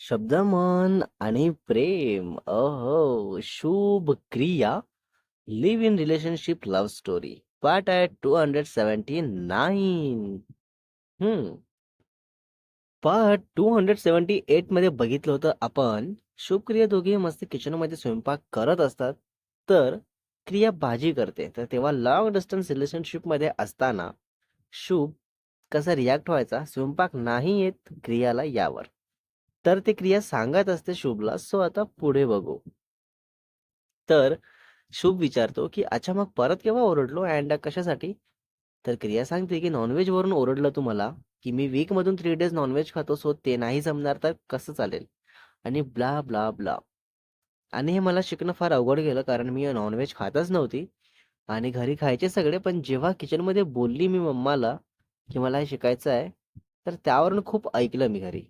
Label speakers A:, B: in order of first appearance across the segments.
A: शब्द मन आणि प्रेम अहो Shubh Kriya live in relationship love story part at two hundred seventy nine hmm. Part two hundred seventy एटमध्ये बघितलं होतं आपण शुभ क्रिया दोघे मस्त किचनमध्ये स्वयंपाक करत असतात तर क्रिया भाजी करते. तर तेव्हा लॉंग डिस्टन्स रिलेशनशिपमध्ये असताना शुभ कसा रिॲक्ट व्हायचा? स्वयंपाक नाही येत क्रियाला यावर. तर ते क्रिया सांगत असते शुभला सो आता पुढे बघू. तर शुभ विचारतो की अच्छा मग परत केव्हा ओरडलो अँड कशासाठी? तर क्रिया सांगते की नॉनव्हेज वरून ओरडलं तुम्हाला की मी वीक मधून थ्री डेज नॉनव्हेज खातो सो ते नाही जमणार तर कसं चालेल? आणि ब्ला ब्ला ब्ला. आणि हे मला शिकणं फार अवघड गेलं कारण मी नॉनव्हेज खातच नव्हती आणि घरी खायचे सगळे पण जेव्हा किचनमध्ये बोलली मी मम्माला की मला हे शिकायचं आहे तर त्यावरून खूप ऐकलं मी घरी.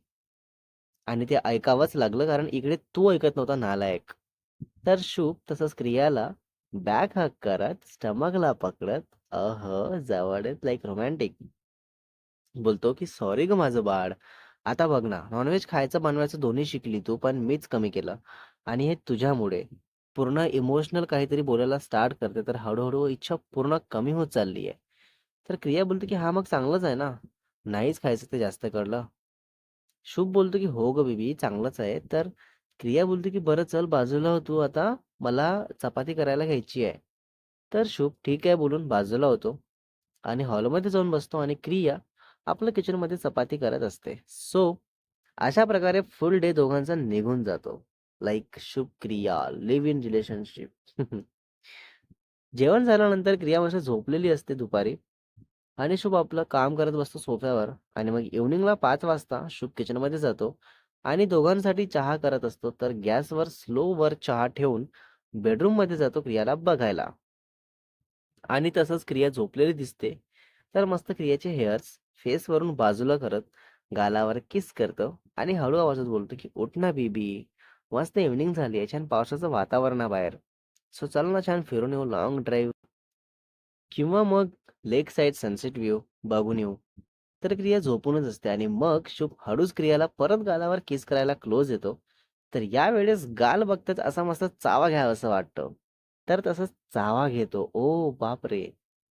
A: आणि ते ऐकावंच लागलं कारण इकडे तू ऐकत नव्हता नालायक. तर शुभ तसंच क्रियाला बॅक हक करत स्टमकला पकडत अह जवळच लाईक रोमॅन्टिक बोलतो की सॉरी ग माझं बाळ. आता बघ ना नॉनव्हेज खायचं बनवायचं दोन्ही शिकली तू पण मीच कमी केलं. आणि हे तुझ्यामुळे. पूर्ण इमोशनल काहीतरी बोलायला स्टार्ट करते तर हळूहळू इच्छा पूर्ण कमी होत चालली आहे तर क्रिया बोलते की हा मग चांगलंच आहे ना. नाहीच खायचं ते जास्त कळलं. शुभ बोलतो की हो ग बेबी चांगलंच आहे. तर क्रिया बोलते की बरं चल बाजूला हो तू आता मला चपाती करायला घ्यायची आहे. तर शुभ ठीक आहे बोलून बाजूला होतो आणि हॉलमध्ये जाऊन बसतो आणि क्रिया आपलं किचनमध्ये चपाती करत असते. सो अशा प्रकारे फुल डे दोघांचा निघून जातो. लाईक शुभ क्रिया लिव्ह इन रिलेशनशिप. जेवण झाल्यानंतर क्रिया मात्र झोपलेली असते दुपारी. आणि शुभ आपलं काम करत बसतो सोफ्यावर आणि मग इव्हनिंगला पाच वाजता शुभ किचनमध्ये जातो आणि दोघांसाठी चहा करत असतो. तर गॅसवर स्लो वर चहा ठेवून बेडरूममध्ये जातो क्रियाला बघायला. आणि तसंच क्रिया झोपलेली दिसते. तर मस्त क्रियाचे हेअर्स फेसवरून बाजूला करत गालावर किस करतो आणि हळू आवाजात बोलतो की उठ ना मस्त इव्हनिंग झाली आहे छान पावसाचं वातावरणाबाहेर बाहेर. सो चल ना छान फिरून येऊ लॉंग ड्राईव्ह किंवा मग लेक साईड सनसेट व्ह्यू बघून येऊ. तर क्रिया झोपूनच असते आणि मग शुभ हळूच क्रियाला परत गालावर किस करायला क्लोज येतो. तर यावेळेस गाल बघताच असा मस्त चावा घ्यावा असं वाटतं. तर तसंच चावा घेतो. ओ बापरे!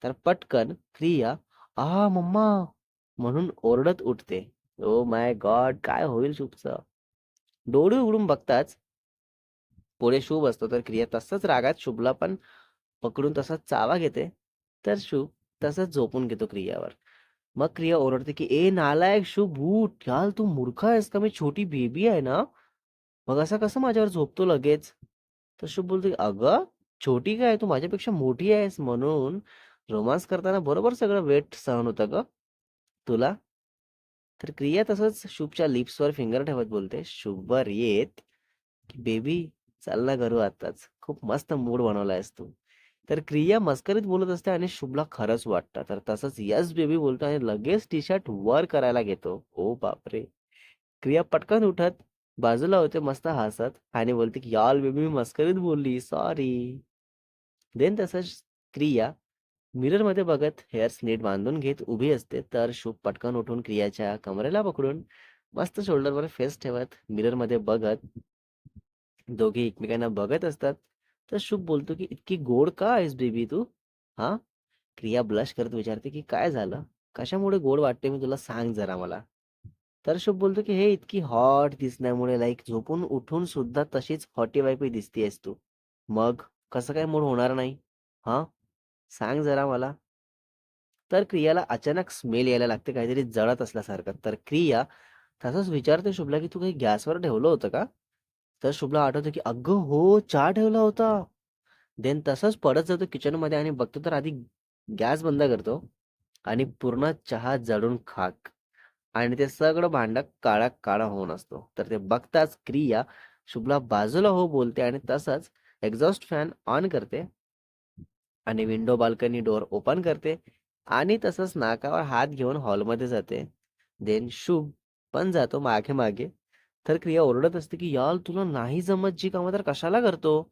A: तर पटकन क्रिया आ मम्मा! म्हणून ओरडत उठते. Oh my god! काय होईल शुभचं? डोळे उघडून बघताच पुढे शुभ असतो. तर क्रिया तसंच रागात शुभला पण पकडून तसा चावा घेते. तर शुभ तसंच झोपून घेतो क्रियावर. मग क्रिया ओरडते की ए नालायक शुभ उठ. याल तू मूर्ख आहेस का? मी छोटी बेबी आहे ना. मग असं कसं माझ्यावर झोपतो लगेच? तर शुभ बोलतो की अगं छोटी काय? तू माझ्यापेक्षा मोठी आहेस म्हणून रोमांस करताना बरोबर सगळं वेट सहन होतं ग. तुला? तर क्रिया तसंच शुभच्या लिप्सवर फिंगर ठेवत बोलते शुभवर येत की बेबी चल ना करू आताच खूप मस्त मूड बनवलायस तू. तर क्रिया मस्करीत बोलत असते आणि शुभला खरंच वाटतं. तर तसंच यस बेबी बोलतो आणि लगेच टी शर्ट वर करायला घेतो. ओ बापरे! क्रिया पटकन उठत बाजूला होते मस्त हसत आणि बोलते की याल बेबी मी मस्करीत बोलली. सॉरी देन तसंच क्रिया मिररमध्ये बघत हेअर्स नीट बांधून घेत उभी असते. तर शुभ पटकन उठून क्रियाच्या कमरेला पकडून मस्त शोल्डरवर फेस ठेवत मिररमध्ये बघत. दोघे एकमेकांना बघत असतात. तर शुभ बोलतो की इतकी गोड का आहेस बेबी तू? हा? क्रिया ब्लश करत विचारते की काय झालं? कशामुळे गोड वाटते मी तुला सांग जरा मला. तर शुभ बोलतो की हे इतकी हॉट दिसण्यामुळे लाईक झोपून उठून सुद्धा तशीच हॉटी वाईपी दिसतीयस तू. मग? कसं काय मूड होणार नाही? हा? सांग जरा मला. तर क्रियाला अचानक स्मेल यायला लागते काहीतरी जळत असल्यासारखं. तर क्रिया तसंच विचारते शुभला की तू काही गॅसवर ठेवलं होतं का? तर शुभला आठवतं की अगं हो चहा ठेवला होता. देन तसंच पडत जातो किचनमध्ये आणि बघतो तर आधी गॅस बंद करतो आणि पूर्ण चहा जळून खाक आणि ते सगळं भांड काळा काळा होऊन असतो. तर ते बघताच क्रिया शुभला बाजूला हो बोलते आणि तसंच एक्झॉस्ट फॅन ऑन करते आणि विंडो बाल्कनी डोअर ओपन करते आणि तसंच नाकावर हात घेऊन हॉलमध्ये जाते. देन शुभ पण जातो मागे मागे तर क्रिया ओरडत असते की याल तुला नाही जमत जी कामं तर कशाला करतो?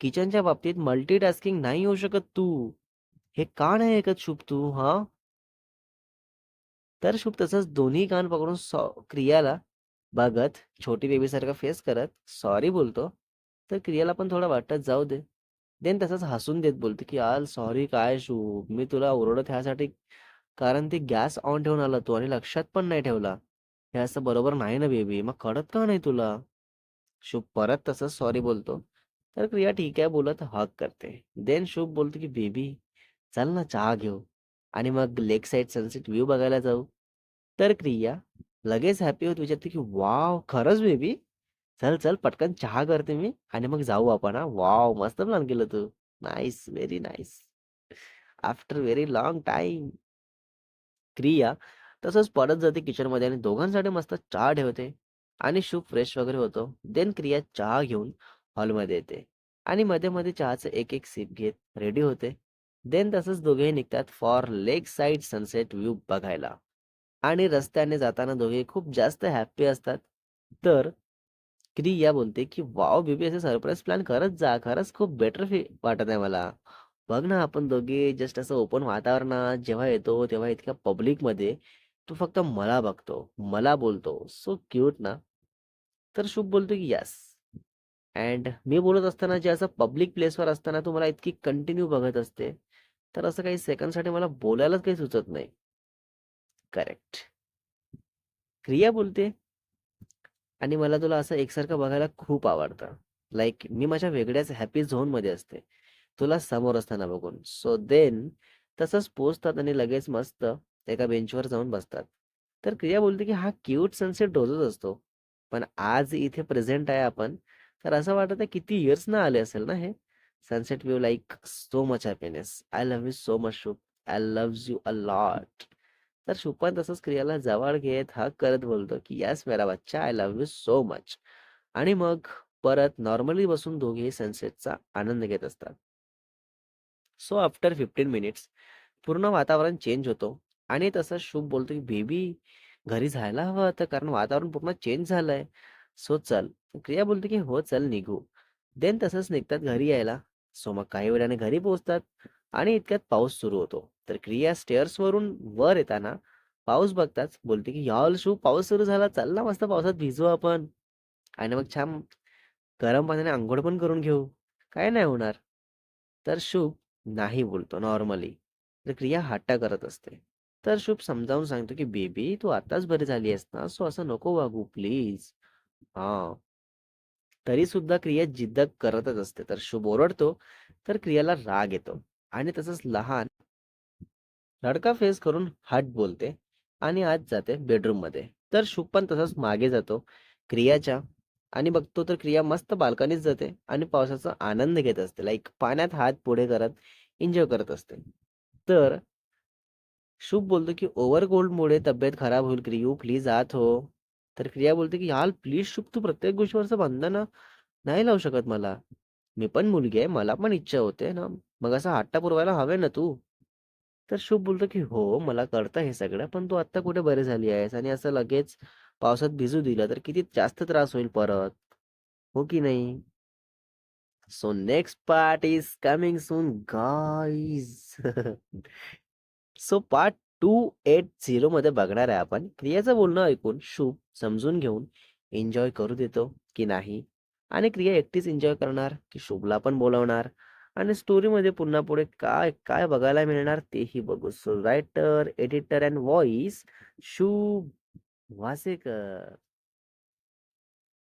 A: किचनच्या बाबतीत मल्टीटास्किंग नाही होऊ शकत तू. हे का नाही ऐकत शुभ तू हा? तर शुभ तसंच दोन्ही कान पकडून सॉ- क्रियाला बघत छोटी बेबीसारखा फेस करत सॉरी बोलतो. तर क्रियाला पण थोडं वाटत जाऊ दे. देन तसंच हसून देत बोलतो की आल सॉरी काय शुभ? मी तुला ओरडत ह्यासाठी कारण ते गॅस ऑन ठेवून आला तू आणि लक्षात पण नाही ठेवला. हे असं बरोबर नाही ना बेबी मग कळत का नाही तुला? शुभ परत तसंच सॉरी बोलतो. तर क्रिया ठीक आहे बोलत हक करते. देन शुभ बोलतो की बेबी चल ना चहा घेऊ आणि मग लेक साईड सनसेट व्ह्यू बघायला जाऊ. तर क्रिया लगेच हॅपी होत विचारते की वाव खरंच बेबी? चल चल पटकन चहा करते मी आणि मग जाऊ आपण हा? वाव मस्त प्लॅन केलं तू. Nice very nice after very long time Kriya तसंच परत जाते किचनमध्ये आणि दोघांसाठी मस्त चहा ठेवते आणि शुभ फ्रेश वगैरे होतो. देन क्रिया चहा घेऊन हॉलमध्ये येते आणि मध्ये मध्ये चहाचं एक एक सिप घेत रेडी होते. देन तसंच दोघेही निघतात for lake side sunset view बघायला. आणि रस्त्याने जाताना दोघे खूप जास्त हॅप्पी असतात. तर क्रिया बोलते की वाव बेबी असे सरप्राईज प्लॅन करत जा. खरंच खूप बेटर फी वाटत आहे मला. बघ ना आपण दोघे जस्ट असं ओपन वातावरणात जेव्हा येतो तेव्हा इतक्या पब्लिकमध्ये तू फक्त मला बघतो मला बोलतो. सो क्यूट ना? तर शुभ बोलतो की यस. अँड मी बोलत असताना जे असं पब्लिक प्लेसवर असताना तू मला इतकी कंटिन्यू बघत असते तर असं काही सेकंडसाठी मला बोलायलाच काही सुचत नाही. करेक्ट. क्रिया बोलते आणि मला तुला असं एकसारखं बघायला खूप आवडतं. लाईक मी माझ्या वेगळ्याच हॅपी झोनमध्ये असते. तुला समोर असताना बघून. सो देन तसंच पोचतात आणि लगेच मस्त एका बेंचवर जाऊन बसतात. तर क्रिया बोलते की हा क्यूट सनसेट रोजच असतो. पण आज इथे प्रेझेंट आहे आपण. तर असं वाटत आहे किती इयर्स ना आले असेल ना हे. Sunset view like so much happiness. I love you so much Shubh. I love you a lot. तर शुभ तसंच क्रियाला जवळ घेत हक करत बोलतो की यस मेरा बच्चा I love you so much. आणि मग परत नॉर्मली बसून दोघेही सनसेटचा आनंद घेत असतात. सो आफ्टर फिफ्टीन मिनिट्स पूर्ण वातावरण चेंज होतो. आणि तसं शुभ बोलतो की बेबी घरी जायला हवं आता कारण वातावरण पूर्ण चेंज झालंय. सो चल. क्रिया बोलते की हो चल निघू. देन तसंच निघतात घरी यायला. सो मग काही वेळाने घरी पोहोचतात आणि इतक्यात पाऊस सुरू होतो. तर क्रिया स्टेअर्स वरून वर येताना पाऊस बघताच बोलते की याल शू पाऊस सुरू झाला. चल ना मस्त पावसात भिजू आपण. आणि मग छान गरम पाण्याने आंघोळ पण करून घेऊ. काय नाही होणार. तर शुभ नाही बोलतो नॉर्मली तर क्रिया हट्टा करत असते. तर शुभ समजावून सांगतो की बेबी तू आताच बरी झाली आहेस ना सो असं नको वागू प्लीज. हा. तरी सुद्धा क्रिया जिद्द करतच असते तर शुभ ओरडतो तर क्रियाला राग येतो. आणि तसंच लहान लडका फेस करून हट बोलते आणि आज जाते बेडरूममध्ये तर शुभ पण तसंच मागे जातो क्रियाच्या. आणि बघतो तर क्रिया मस्त बाल्कनीत जाते आणि पावसाचा आनंद घेत असते लाईक पाण्यात हात पुढे करत एन्जॉय करत असते. तर शुभ बोलतो की ओव्हर मुळे तब्येत खराब होईल क्रियू प्लीज आत हो. तर क्रिया बोलते की यार प्लीज शुभ तू प्रत्येक गोष्टीवरचं बंधन नाही लावू शकत मला. मी पण मुलगी आहे मला पण इच्छा होते ना. मग असं हट्टा पुरवायला हवे ना तू? तर शुभ बोलतो की हो मला कळतं हे सगळं पण तू आत्ता कुठे बरी झाली आहेस? आणि असं लगेच पावसात भिजू दिलं तर किती जास्त त्रास होईल परत. हो की नाही? So next part is coming soon guys so part two eight zero मध्ये बघणार आहे आपण. क्रियाचं बोलणं ऐकून शुभ समजून घेऊन एन्जॉय करू देतो की नाही? आणि क्रिया एकटीच एन्जॉय करणार की शुभला पण बोलवणार? आणि स्टोरीमध्ये पुन्हा पुढे काय काय बघायला मिळणार तेही बघू. So writer editor and voice Shubh Vasekar.